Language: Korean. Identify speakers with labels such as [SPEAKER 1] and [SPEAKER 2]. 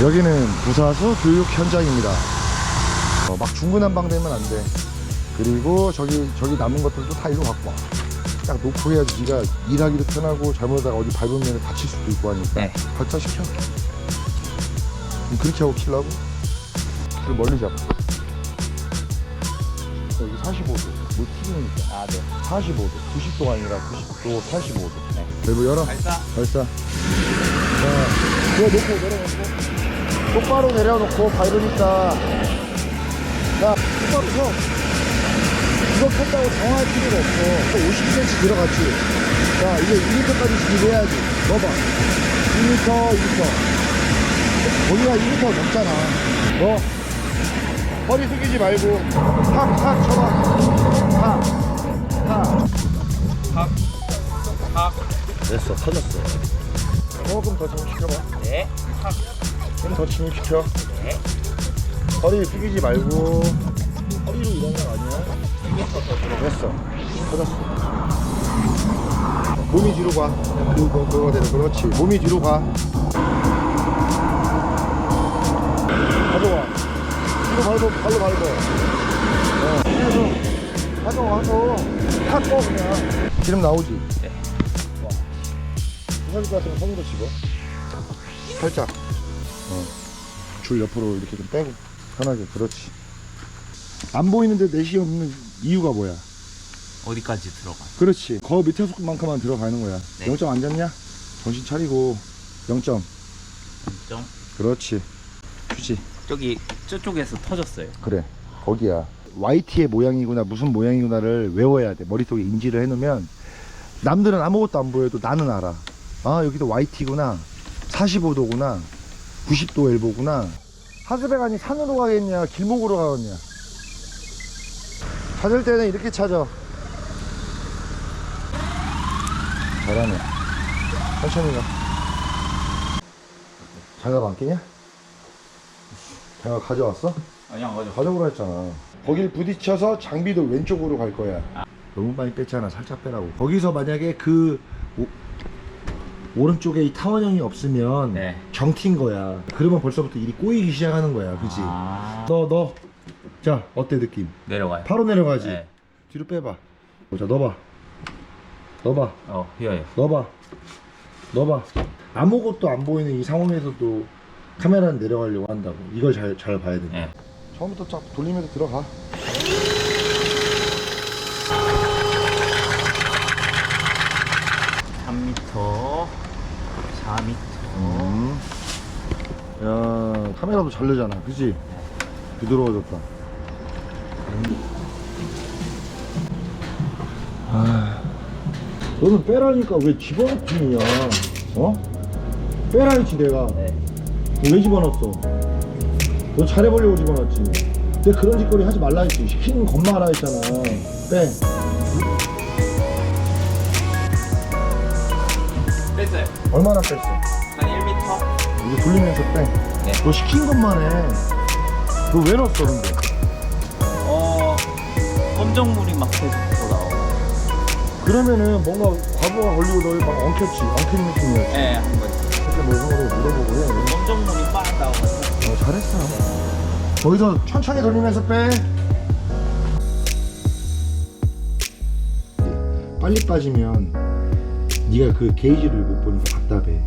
[SPEAKER 1] 여기는 부사수 교육 현장입니다. 어, 막 중구난방 되면 안 돼. 그리고 저기 저기 남은 것들도 다 일로 갖고 와. 딱 놓고 해야지 네가 일하기도 편하고 잘못하다가 어디 밟으면 다칠 수도 있고 하니까
[SPEAKER 2] 네.
[SPEAKER 1] 발사시켜. 그럼 그렇게 하고 키려고? 그리고 멀리 잡아. 여기 45도. 뭐 튀기니까.
[SPEAKER 2] 아, 네.
[SPEAKER 1] 45도. 90도가 아니라 90도, 45도.
[SPEAKER 2] 네.
[SPEAKER 1] 밸브 열어.
[SPEAKER 2] 발사.
[SPEAKER 1] 발사. 자, 그거 놓고 내려놓고. 똑바로 내려놓고 밟으니까. 자, 똑바로 서. 이거 폈다고 정할 필요가 없어. 또 50cm 들어갔지. 자, 이제 2m까지 진입해야지. 넣어봐. 2m, 2m. 거기가 2m 넘잖아. 너. 허리 숙이지 말고. 탁, 탁 쳐봐. 탁. 탁.
[SPEAKER 2] 팍. 팍.
[SPEAKER 1] 됐어, 터졌어. 조금 더 진입시켜봐.
[SPEAKER 2] 네. 팍.
[SPEAKER 1] 좀더 진입시켜.
[SPEAKER 2] 네.
[SPEAKER 1] 허리 숙이지 말고 허리로 일하는 거 아니야? 됐어. 터졌어. 몸이 뒤로 가. 그거 그거대로 그렇지. 몸이 뒤로 가. 가져와. 이거 밟아, 발로 밟아. 어. 가져와, 가서 탁 꺼, 그냥. 기름 나오지?
[SPEAKER 2] 네.
[SPEAKER 1] 와. 것 같으면 손으로 집어. 살짝. 어. 줄 옆으로 이렇게 좀 빼고. 편하게, 그렇지. 안 보이는데 내시 없는 이유가 뭐야?
[SPEAKER 2] 어디까지 들어가?
[SPEAKER 1] 그렇지. 거 밑에 속만큼만 들어가는 거야.
[SPEAKER 2] 네.
[SPEAKER 1] 0점 안 잡냐? 정신 차리고 0점.
[SPEAKER 2] 좀
[SPEAKER 1] 그렇지. 휴지.
[SPEAKER 2] 저기 저쪽에서 터졌어요.
[SPEAKER 1] 그래. 거기야. YT의 모양이구나 무슨 모양이구나를 외워야 돼. 머릿속에 인지를 해놓으면 남들은 아무것도 안 보여도 나는 알아. 아 여기도 YT구나. 45도구나. 90도 엘보구나. 하스베간이 산으로 가겠냐 길목으로 가겠냐. 찾을 때는 이렇게 찾아. 잘하네. 천천히 가. 장갑 안 끼냐? 장갑 가져왔어?
[SPEAKER 2] 아니 안 가져.
[SPEAKER 1] 가져오라 했잖아. 거길 부딪혀서 장비도 왼쪽으로 갈 거야. 너무 많이 뺐잖아. 살짝 빼라고. 거기서 만약에 그 오, 른쪽에 이 타원형이 없으면
[SPEAKER 2] 네.
[SPEAKER 1] 정티인 거야. 그러면 벌써부터 일이 꼬이기 시작하는 거야. 그지?
[SPEAKER 2] 아.
[SPEAKER 1] 너, 너. 자, 어때 느낌?
[SPEAKER 2] 내려가요.
[SPEAKER 1] 바로 내려가지?
[SPEAKER 2] 네.
[SPEAKER 1] 뒤로 빼봐. 자, 넣어봐. 넣어봐.
[SPEAKER 2] 어, 휘어요.
[SPEAKER 1] 넣어봐. 넣어봐. 아무것도 안 보이는 이 상황에서도 카메라는 내려가려고 한다고. 이걸 잘, 잘 봐야 돼.
[SPEAKER 2] 네.
[SPEAKER 1] 처음부터 쫙 돌리면서 들어가.
[SPEAKER 2] 삼 m 4m.
[SPEAKER 1] 음. 야, 카메라도 잘 내잖아. 그지? 부드러워졌다. 아, 너는 빼라니까 왜 집어넣기냐? 어? 빼라니지 내가.
[SPEAKER 2] 네.
[SPEAKER 1] 왜 집어넣었어? 너 잘해보려고 집어넣었지. 내가 그런 짓거리 하지 말라 했지. 시키는 것만 하라 했잖아. 빼.
[SPEAKER 2] 뺐어요.
[SPEAKER 1] 얼마나 뺐어?
[SPEAKER 2] 한 1m.
[SPEAKER 1] 이거 돌리면서 빼.
[SPEAKER 2] 네.
[SPEAKER 1] 너 시킨 것만 해. 너 왜 넣었어, 근데?
[SPEAKER 2] 어, 검정물이 막 계속 돌아오고.
[SPEAKER 1] 그러면은 뭔가 과부가 걸리고 너희 막 엉켰지. 엉킨 느낌이었지.
[SPEAKER 2] 네, 한 번.
[SPEAKER 1] 그렇게 뭐 형으로 물어보고 해.
[SPEAKER 2] 검정물이 막 나와가지고.
[SPEAKER 1] 어, 잘했어. 거기서 천천히 돌리면서 빼. 빨리 빠지면 네가 그 게이지를 못 보니까 답답해.